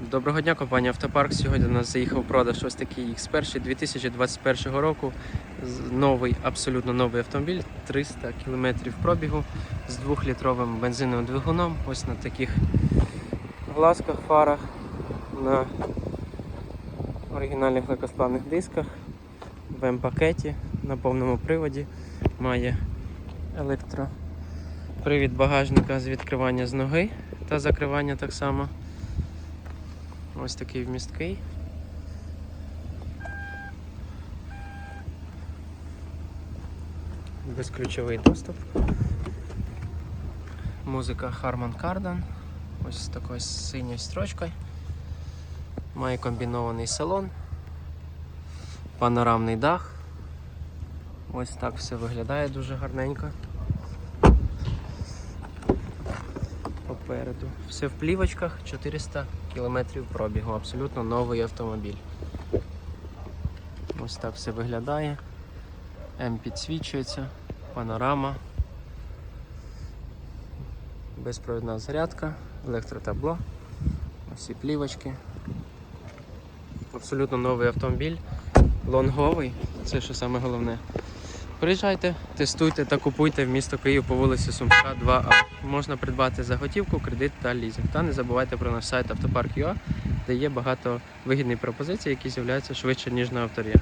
Доброго дня, компанія Автопарк. Сьогодні у нас заїхав продаж ось такий X1 2021 року. Новий, абсолютно новий автомобіль, 300 км пробігу з 2-літровим бензиновим двигуном. Ось на таких глазках, фарах, на оригінальних легкосплавних дисках, в М-пакеті, на повному приводі. Має електропривід багажника з відкривання з ноги та закривання так само. Ось такий вмісткий. Безключовий доступ. Музика Harman Kardon. Ось з такою синьою строчкою. Має комбінований салон. Панорамний дах. Ось так все виглядає дуже гарненько. Попереду. Все в плівочках, 400 км пробігу. Абсолютно новий автомобіль. Ось так все виглядає. М підсвічується, панорама, безпровідна зарядка, електротабло, усі плівочки. Абсолютно новий автомобіль, лонговий, це що саме головне. Приїжджайте, тестуйте та купуйте в місто Київ по вулиці Сумська 2А. Можна придбати за готівку, кредит та лізинг. Та не забувайте про наш сайт автопарк.ua, де є багато вигідних пропозицій, які з'являються швидше, ніж на авторі.